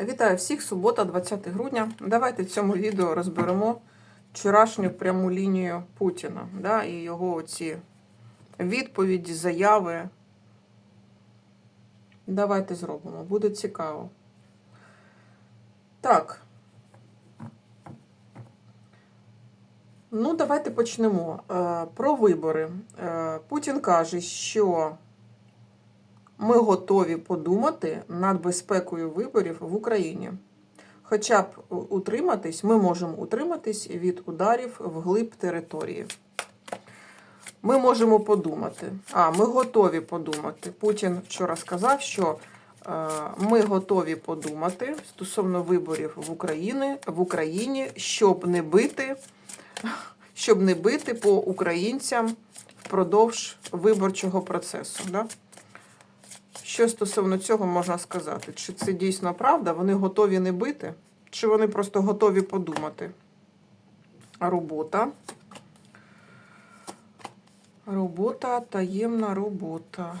Вітаю всіх, субота, 20 грудня. Давайте в цьому відео розберемо вчорашню пряму лінію Путіна да, і його оці відповіді, заяви. Давайте зробимо, буде цікаво. Так. Ну, давайте почнемо. Е, Про вибори. Е, Путін каже, що ми готові подумати над безпекою виборів в Україні. Хоча б утриматись, ми можемо утриматись від ударів вглиб території. Ми можемо подумати. А, ми готові подумати. Путін вчора сказав, що е, ми готові подумати стосовно виборів в Україні, в Україні, щоб не бити, щоб не бити по українцям впродовж виборчого процесу. Да? Що стосовно цього можна сказати? Чи це дійсно правда? Вони готові не бити, чи вони просто готові подумати? Робота. Робота, таємна робота.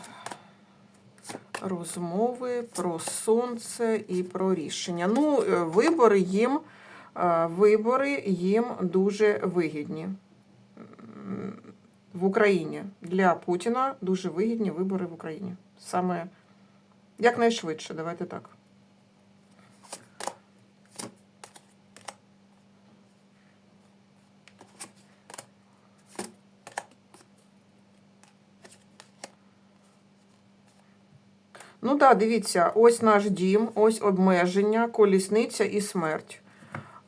Розмови про сонце і про рішення. Ну, е, вибори їм, е, вибори їм дуже вигідні. В Україні для Путіна дуже вигідні вибори в Україні. Саме якнайшвидше, давайте так. Ну так, да, дивіться, ось наш дім, ось обмеження, колісниця і смерть.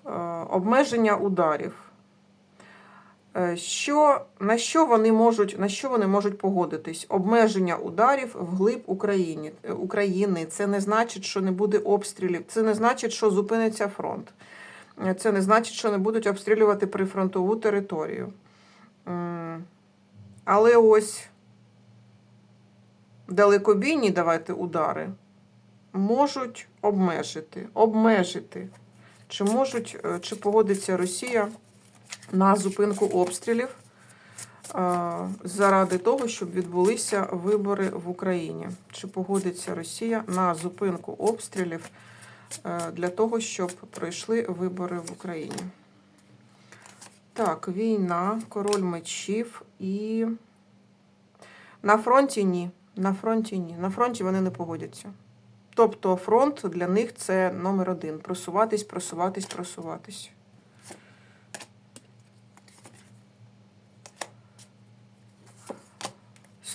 Е, обмеження ударів. Е, Що, на, що вони можуть, на що вони можуть погодитись? Обмеження ударів вглиб Україні, е, України. Це не значить, що не буде обстрілів. Це не значить, що зупиниться фронт. Е, Це не значить, що не будуть обстрілювати прифронтову територію. Але ось далекобійні давайте удари можуть обмежити. Обмежити. Чи можуть, чи погодиться Росія на зупинку обстрілів е, заради того, щоб відбулися вибори в Україні? Чи погодиться Росія на зупинку обстрілів е, для того, щоб пройшли вибори в Україні? Так, війна, король мечів і на фронті ні. На фронті ні. На фронті вони не погодяться. Тобто фронт для них це номер один. Просуватись, просуватись, просуватись.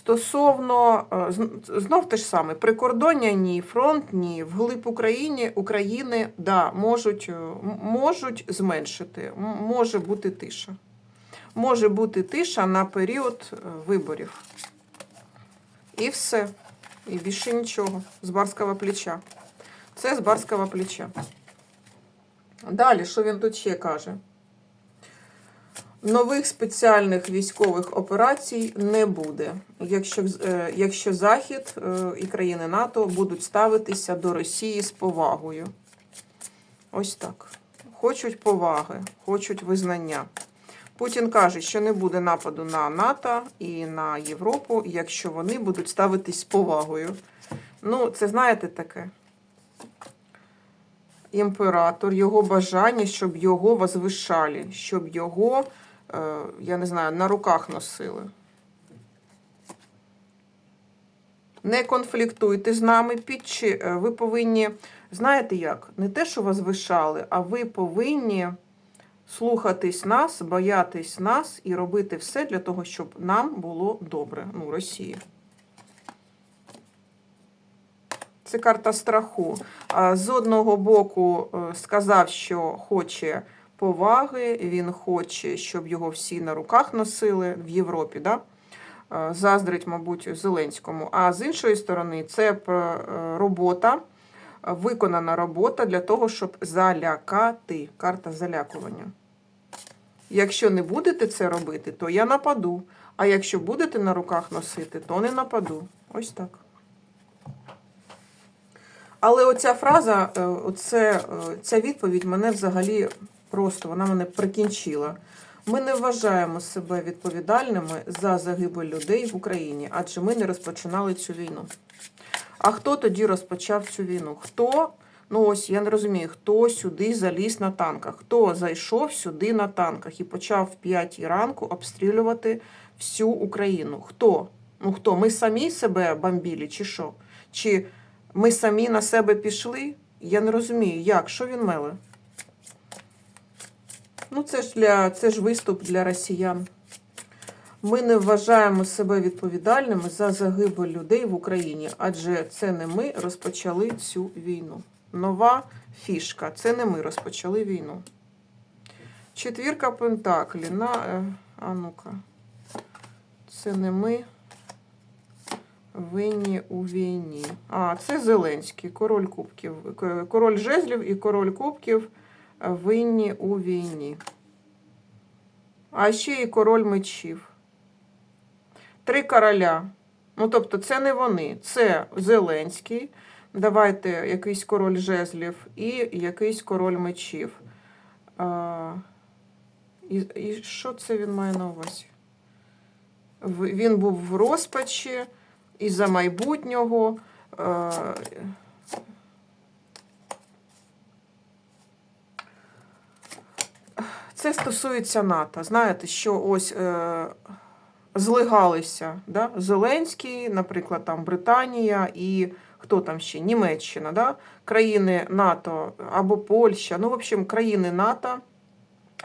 Стосовно е, знов те ж саме, прикордоння ні, фронт ні, вглиб Україні, України, да, можуть, е, можуть зменшити, може бути тиша. Може бути тиша на період е, виборів. І все. І більше нічого. З барського плеча. Це з барського плеча. Далі, що він тут ще каже? Нових спеціальних військових операцій не буде, якщо, е, якщо Захід е, і країни НАТО будуть ставитися до Росії з повагою. Ось так. Хочуть поваги, хочуть визнання. Путін каже, що не буде нападу на НАТО і на Європу, якщо вони будуть ставитись з повагою. Ну, це знаєте таке. Імператор, його бажання, щоб його возвишали, щоб його, я не знаю, на руках носили. Не конфліктуйте з нами, підчі, е, ви повинні, знаєте як, не те, що возвишали, а ви повинні слухатись нас, боятись нас і робити все для того, щоб нам було добре, ну, Росії. Це карта страху. З одного боку е, сказав, що хоче поваги, він хоче, щоб його всі на руках носили в Європі. Да? Е, Заздрить, мабуть, Зеленському. А з іншої сторони, це е, робота, виконана робота для того, щоб залякати. Карта залякування. Якщо не будете це робити, то я нападу. А якщо будете на руках носити, то не нападу. Ось так. Але оця фраза, е, оце, ця відповідь мене взагалі просто вона мене прикінчила. Ми не вважаємо себе відповідальними за загибель людей в Україні, адже ми не розпочинали цю війну. А хто тоді розпочав цю війну? Хто Ну ось я не розумію, хто сюди заліз на танках, хто зайшов сюди на танках і почав в 5 ранку обстрілювати всю Україну. Хто? Ну хто? Ми самі себе бомбілі, чи що? Чи ми самі на себе пішли? Я не розумію, як? Що він меле? Ну, це ж для це ж виступ для росіян. Ми не вважаємо себе відповідальними за загибель людей в Україні, адже це не ми розпочали цю війну. Нова фішка. Це не ми розпочали війну. Четвірка Пентаклі. На, е, а ну-ка. Це не ми винні у війні. А, це Зеленський, король кубків. Король жезлів і король кубків е, винні у війні. А ще і король мечів. Три короля. Ну, тобто, це не вони, це Зеленський. Давайте якийсь король жезлів і якийсь король мечів. А, і, і що це він має на увазі? Він був в розпачі і за майбутнього. Е, Це стосується НАТО. Знаєте, що ось е, злигалися да? Зеленський, наприклад, там Британія і хто там ще? Німеччина, да? країни НАТО або Польща, ну, в общем, країни НАТО,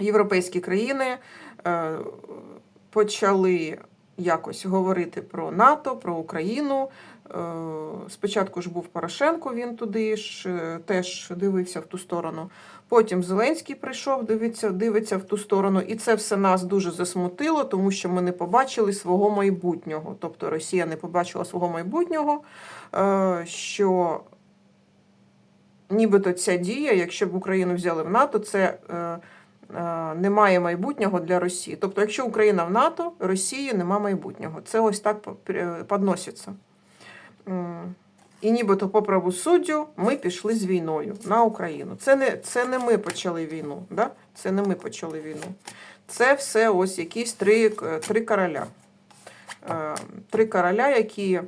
європейські країни е, почали якось говорити про НАТО, про Україну. Е, Спочатку ж був Порошенко, він туди ж е, теж дивився в ту сторону. Потім Зеленський прийшов, дивиться, дивиться в ту сторону, і це все нас дуже засмутило, тому що ми не побачили свого майбутнього. Тобто Росія не побачила свого майбутнього, е, що нібито ця дія, якщо б Україну взяли в НАТО, це е, е, немає майбутнього для Росії. Тобто, якщо Україна в НАТО, Росії нема майбутнього. Це ось так підноситься. І нібито по правосуддю ми пішли з війною на Україну. Це не, це не ми почали війну. Да? Це не ми почали війну. Це все ось якісь три, е, три короля. Е, Три короля, які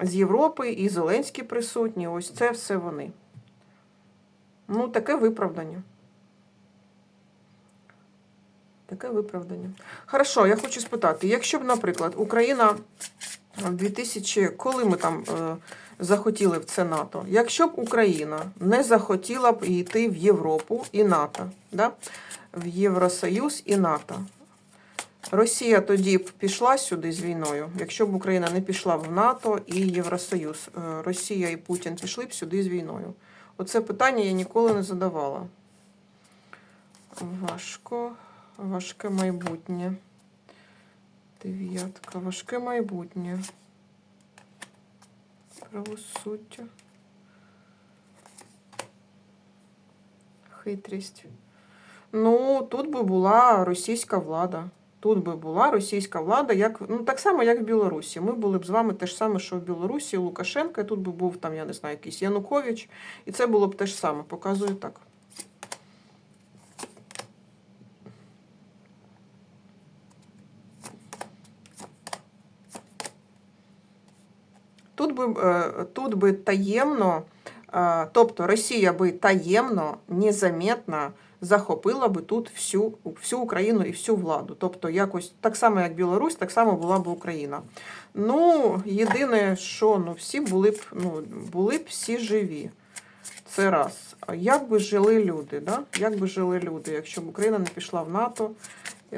з Європи і Зеленський присутні. Ось це все вони. Ну, таке виправдання. Таке виправдання. Хорошо, я хочу спитати, якщо б, наприклад, Україна в 2000, коли ми там е, захотіли в це НАТО, якщо б Україна не захотіла б йти в Європу і НАТО, да? в Євросоюз і НАТО, Росія тоді б пішла сюди з війною. Якщо б Україна не пішла в НАТО і Євросоюз, е, Росія і Путін пішли б сюди з війною. Оце питання я ніколи не задавала. Важко, важке майбутнє. Дев'ятка, важке майбутнє. Правосуддя. Хитрість. Ну, тут би була російська влада. Тут би була російська влада, як, ну, так само, як в Білорусі. Ми були б з вами те ж саме, що в Білорусі, Лукашенко, і тут би був там, я не знаю, якийсь Янукович, і це було б те ж саме. Показую так. Би, е, тут би таємно, е, тобто Росія би таємно, незаметно захопила би тут всю, всю Україну і всю владу. Тобто, якось так само, як Білорусь, так само була б Україна. Ну, єдине, що ну, всі були б, ну, були б всі живі. Це раз. Як би жили люди? Да? Як би жили люди, якщо б Україна не пішла в НАТО,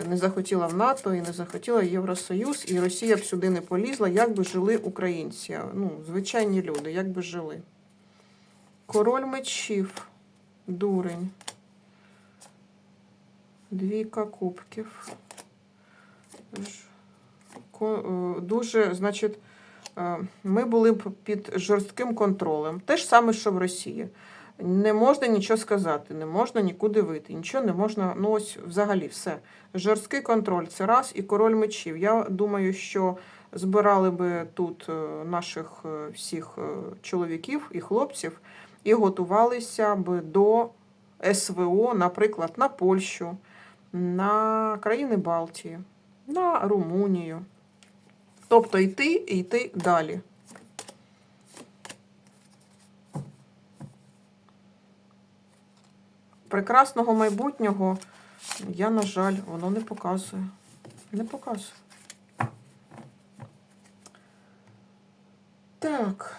не захотіла в НАТО і не захотіла Євросоюз, і Росія б сюди не полізла, як би жили українці? Ну, звичайні люди, як би жили? Король мечів, дурень. Двійка кубків. Е, Дуже, значить, е, ми були б під жорстким контролем. Те ж саме, що в Росії. Не можна нічого сказати, не можна нікуди вийти, нічого не можна, ну ось взагалі все. Жорсткий контроль це раз і король мечів. Я думаю, що збирали би тут е, наших е, всіх е, чоловіків і хлопців і готувалися б до СВО, наприклад, на Польщу, на країни Балтії, на Румунію. Тобто йти і йти далі. Прекрасного майбутнього я, на жаль, воно не показує. Не показує. Так.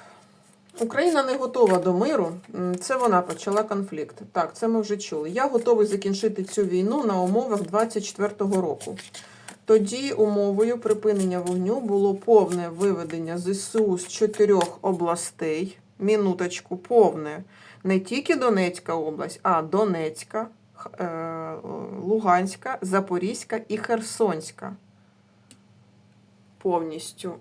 Україна не готова до миру. Це вона почала конфлікт. Так, це ми вже чули. Я готовий закінчити цю війну на умовах 24-го року. Тоді умовою припинення вогню було повне виведення ЗСУ з чотирьох областей. Мінуточку, повне. Не тільки Донецька область, а Донецька, е, Луганська, Запорізька і Херсонська. Повністю.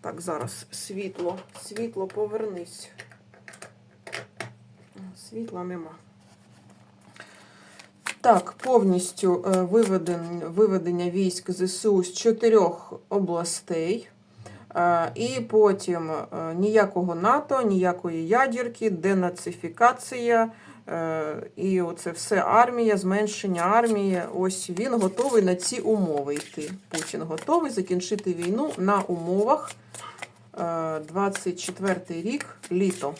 Так, зараз світло. Світло, повернись. Світла нема. Так, повністю е, виведення військ ЗСУ з чотирьох областей. Е, І потім е, ніякого НАТО, ніякої ядерки, денацифікація. е, І оце все армія, зменшення армії. Ось він готовий на ці умови йти. Путін готовий закінчити війну на умовах 24 рік літо.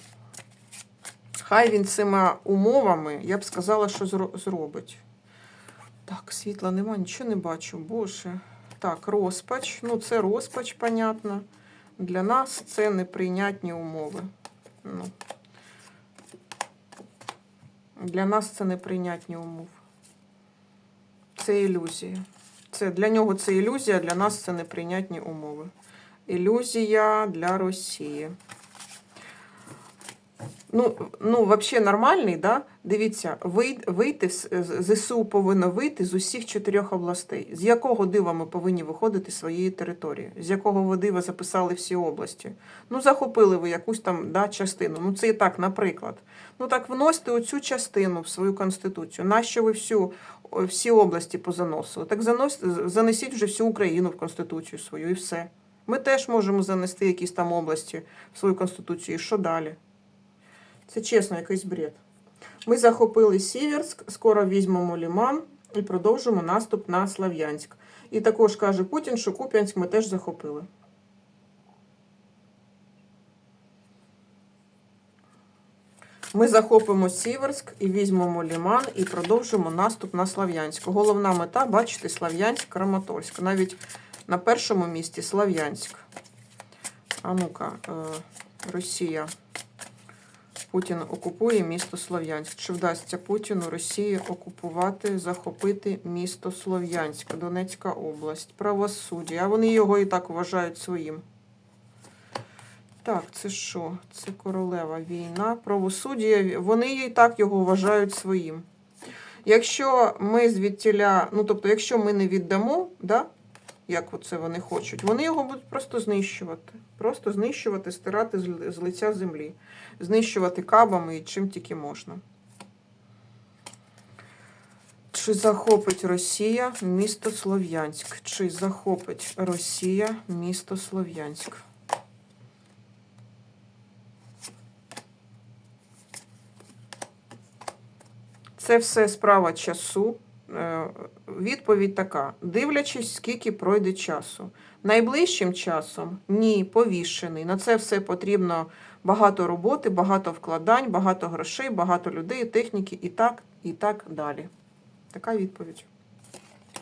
Хай він цими умовами, я б сказала, що зробить. Так, світла нема, нічого не бачу. Боже. Так, розпач. Ну, це розпач, понятно. Для нас це неприйнятні умови. Ну. Для нас це неприйнятні умови. Це ілюзія. Це, для нього це ілюзія, для нас це неприйнятні умови. Ілюзія для Росії. Ну, ну взагалі нормальний, да? Дивіться, вийти ЗСУ повинно вийти з усіх чотирьох областей. З якого дива ми повинні виходити з своєї території? З якого ви дива записали всі області? Ну, захопили ви якусь там да, частину. Ну, це і так, наприклад. Ну так вносьте оцю частину в свою конституцію. Нащо ви всю, всі області позаносили? Так занос, занесіть вже всю Україну в конституцію свою і все. Ми теж можемо занести якісь там області в свою конституцію. І що далі? Це чесно, якийсь бред. Ми захопили Сіверськ, скоро візьмемо Ліман і продовжимо наступ на Слав'янськ. І також каже Путін, що Куп'янськ ми теж захопили. Ми захопимо Сіверськ і візьмемо Ліман і продовжимо наступ на Слав'янськ. Головна мета, бачите, Слав'янськ, Краматорськ. Навіть на першому місці Слав'янськ. А ну-ка, е, Росія. Путін окупує місто Слов'янськ. Чи вдасться Путіну Росії окупувати, захопити місто Слов'янськ, Донецька область, правосуддя. А вони його і так вважають своїм. Так, це що? Це королева війна, правосуддя. Вони і так його вважають своїм. Якщо ми звідтіля, ну тобто, якщо ми не віддамо, да, як оце вони хочуть, вони його будуть просто знищувати. Просто знищувати, стирати з лиця землі знищувати кабами і чим тільки можна. Чи захопить Росія місто Слов'янськ? Чи захопить Росія місто Слов'янськ? Це все справа часу. Е, Відповідь така: дивлячись, скільки пройде часу. Найближчим часом ні, повішений. На це все потрібно багато роботи, багато вкладань, багато грошей, багато людей, техніки і так, і так далі. Така відповідь.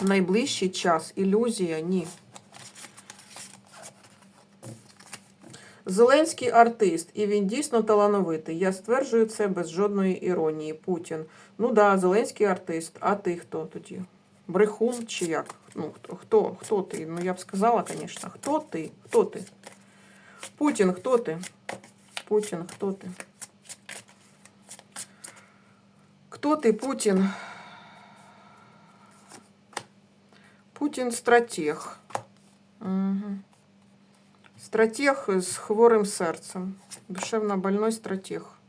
Найближчий час, ілюзія, ні. Зеленський артист, і він дійсно талановитий. Я стверджую це без жодної іронії. Путін. Ну да, Зеленський артист. А ти хто тоді? Брехун чи як? Ну, хто, хто, ти? Ну, я б сказала, звісно, хто ти? Хто ти? Путін, хто ти? Путін, хто ти? Хто ти, Путін? Путін стратег. Угу. Стратег з хворим серцем. Душевно больной стратег.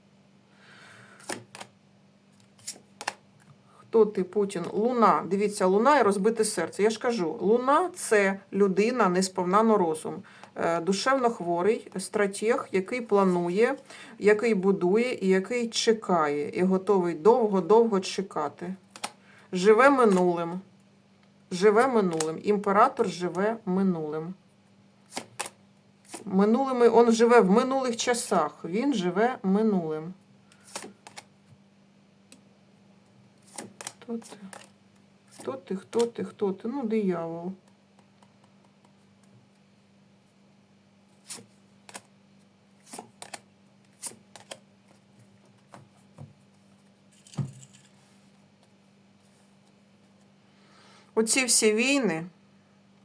Хто ти, Путін? Луна. Дивіться, луна і розбите серце. Я ж кажу, луна це людина несповна на розум. Е, Душевно хворий стратег, який планує, який будує і який чекає, і готовий довго-довго чекати. Живе минулим. Живе минулим. Імператор живе минулим. Минулими, он живе в минулих часах. Він живе минулим. Хто ти? Хто ти, хто ти, хто ти? Ну, диявол. Оці всі війни,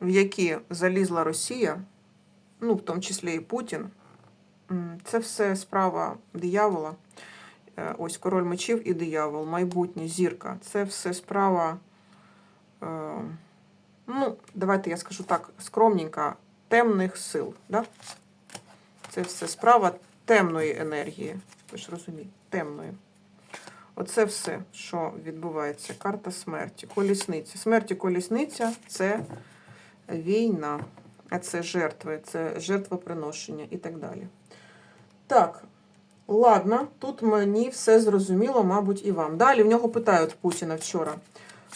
в які залізла Росія, ну, в тому числі і Путін, це все справа диявола. Е, Ось король мечів і диявол, майбутнє, зірка. Це все справа, е, ну, давайте я скажу так, скромненько, темних сил. Да? Це все справа темної енергії. Ви ж розумієте, темної. Оце все, що відбувається. Карта смерті, колісниця. Смерть і колісниця це війна, а це жертви, це жертвоприношення і так далі. Так, ладно, тут мені все зрозуміло, мабуть, і вам. Далі в нього питають Путіна вчора.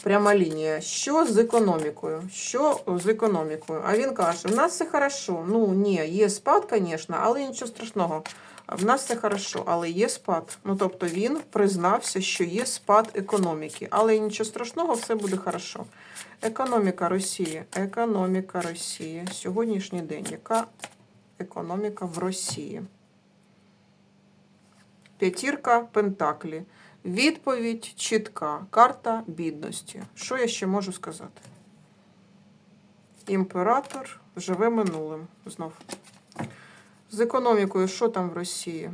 Пряма лінія. Що з економікою? Що з економікою? А він каже: в нас все хорошо. Ну ні, є спад, звісно, але нічого страшного. В нас все хорошо, але є спад. Ну тобто він признався, що є спад економіки, але нічого страшного, все буде хорошо. Економіка Росії. Економіка Росії. Сьогоднішній день. Яка економіка в Росії? П'ятірка Пентаклі. Відповідь чітка. Карта бідності. Що я ще можу сказати? Імператор живе минулим. Знов. З економікою, що там в Росії?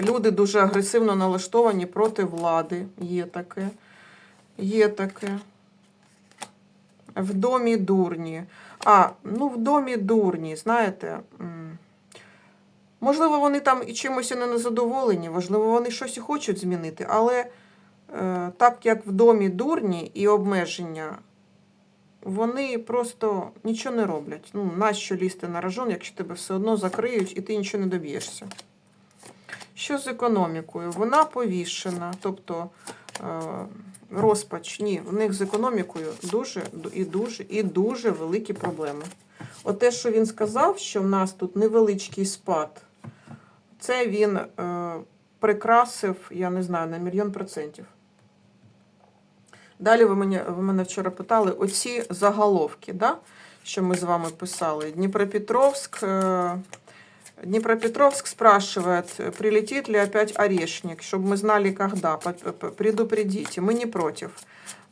Люди дуже агресивно налаштовані проти влади. Є таке. Є таке. В домі дурні. А, ну в домі дурні, знаєте. Можливо, вони там і чимось не незадоволені, можливо, вони щось і хочуть змінити, але е, так як в домі дурні і обмеження, вони просто нічого не роблять. Ну, нащо лізти на рожон, якщо тебе все одно закриють і ти нічого не доб'єшся. Що з економікою? Вона повішена, тобто е, розпач. Ні, в них з економікою дуже і дуже і дуже великі проблеми. От те, що він сказав, що в нас тут невеличкий спад, це він е, прикрасив, я не знаю, на мільйон процентів. Далі ви мене, ви мене вчора питали оці заголовки, да, що ми з вами писали. Дніпропетровськ. Е, Днепропетровск спрашивает, прилетит ли опять орешник, чтобы мы знали, когда. П- п- Предупредите, мы не против.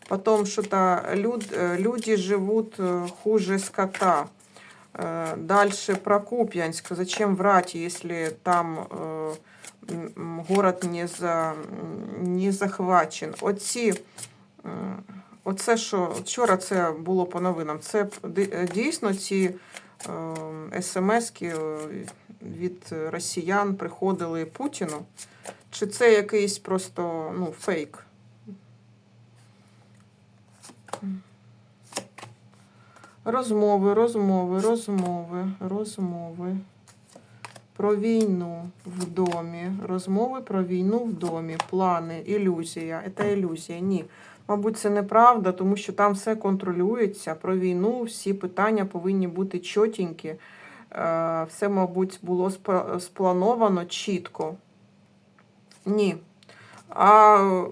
Потом что-то люд, э, люди живут э, хуже скота. Э, Дальше про Куп'янск. Зачем врать, если там э, город не, за, не захвачен? Оці, е, оце, що вчора це було по новинам, це е, дійсно ці смски від росіян приходили Путіну? Чи це якийсь просто ну, фейк? Розмови, розмови, розмови, розмови. Про війну в домі. Розмови про війну в домі. Плани, ілюзія. Це ілюзія. Ні. Мабуть, це неправда, тому що там все контролюється. Про війну всі питання повинні бути чотенькі. Е, Все, мабуть, було сплановано чітко. Ні. А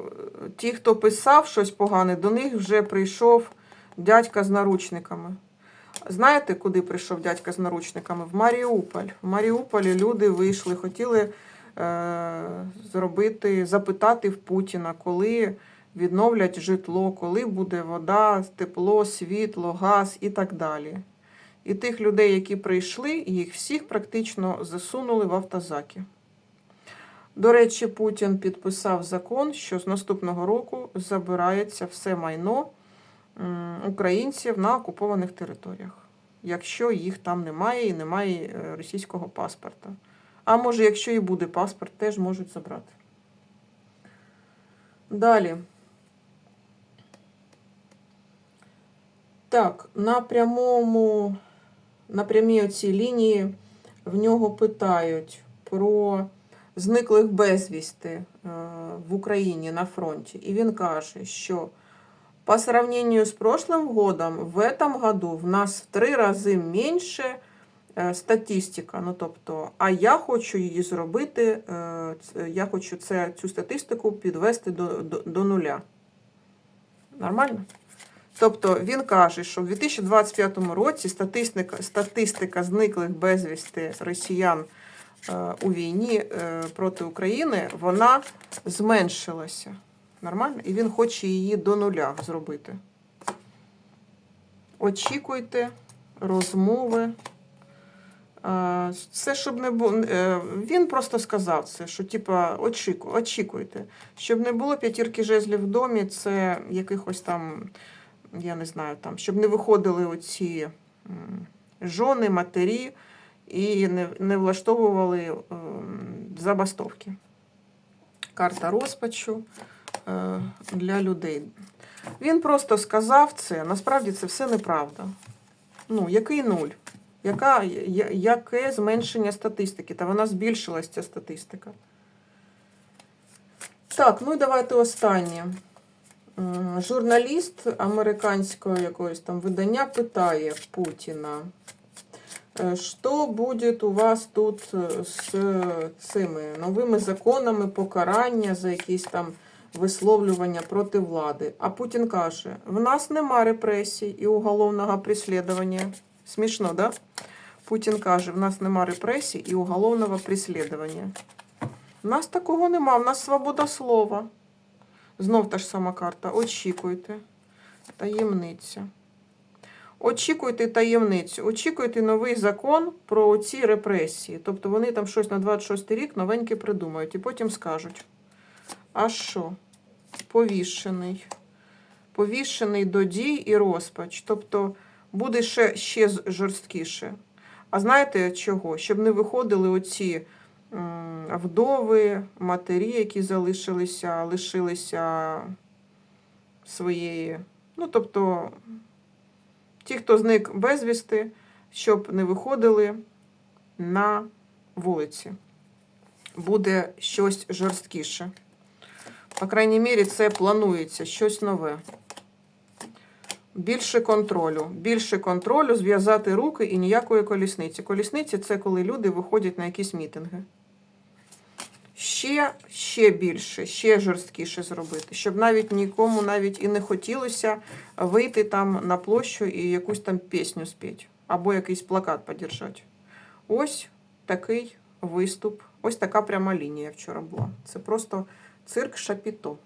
ті, хто писав щось погане, до них вже прийшов дядька з наручниками. Знаєте, куди прийшов дядька з наручниками? В Маріуполь. В Маріуполі люди вийшли, хотіли е, зробити, запитати в Путіна, коли відновлять житло, коли буде вода, тепло, світло, газ і так далі. І тих людей, які прийшли, їх всіх практично засунули в автозаки. До речі, Путін підписав закон, що з наступного року забирається все майно українців на окупованих територіях, якщо їх там немає і немає е, російського паспорта. А може, якщо і буде паспорт, теж можуть забрати. Далі. Так, на прямому, на прямій оцій лінії в нього питають про зниклих безвісти е, в Україні на фронті. І він каже, що по сравнению с прошлым годом, в этом году в нас в три рази менше е, статистика. Ну, тобто, а я хочу її зробити, е, я хочу це, цю статистику підвести до, до, до нуля. Нормально? Тобто він каже, що в 2025 році статистика, статистика зниклих безвісти росіян е, у війні е, проти України, вона зменшилася. Нормально? І він хоче її до нуля зробити. Очікуйте розмови. Це щоб не було. е, Він просто сказав це, що типа очіку, очікуйте. Щоб не було п'ятірки жезлів в домі, це якихось там, я не знаю, там, щоб не виходили оці жони, матері і не, не влаштовували ем, забастовки. Карта розпачу для людей. Він просто сказав це. Насправді це все неправда. Ну, який нуль? Яка, яке зменшення статистики? Та вона збільшилась, ця статистика. Так, ну і давайте останнє. Журналіст американського якогось там видання питає Путіна, е, що буде у вас тут е, з цими новими законами покарання за якісь там висловлювання проти влади. А Путін каже: в нас нема репресій і уголовного преслідування. Смішно, да? Путін каже, в нас нема репресій і уголовного преслідування. У нас такого нема, в нас свобода слова. Знов та ж сама карта. Очікуйте. Таємниця. Очікуйте таємницю. Очікуйте новий закон про ці репресії. Тобто вони там щось на 26 рік новеньке придумають і потім скажуть. А що? Повішений. Повішений до дій і розпач. Тобто буде ще, ще жорсткіше. А знаєте чого? Щоб не виходили оці вдови, матері, які залишилися, лишилися своєї. Ну, тобто, ті, хто зник безвісти, щоб не виходили на вулиці. Буде щось жорсткіше. По крайній мірі, це планується щось нове. Більше контролю. Більше контролю, зв'язати руки і ніякої колісниці. Колісниці це коли люди виходять на якісь мітинги. Ще, ще більше, ще жорсткіше зробити, щоб навіть нікому навіть і не хотілося вийти там на площу і якусь там пісню спіти, або якийсь плакат подержати. Ось такий виступ, ось така пряма лінія вчора була. Це просто цирк Шапіто.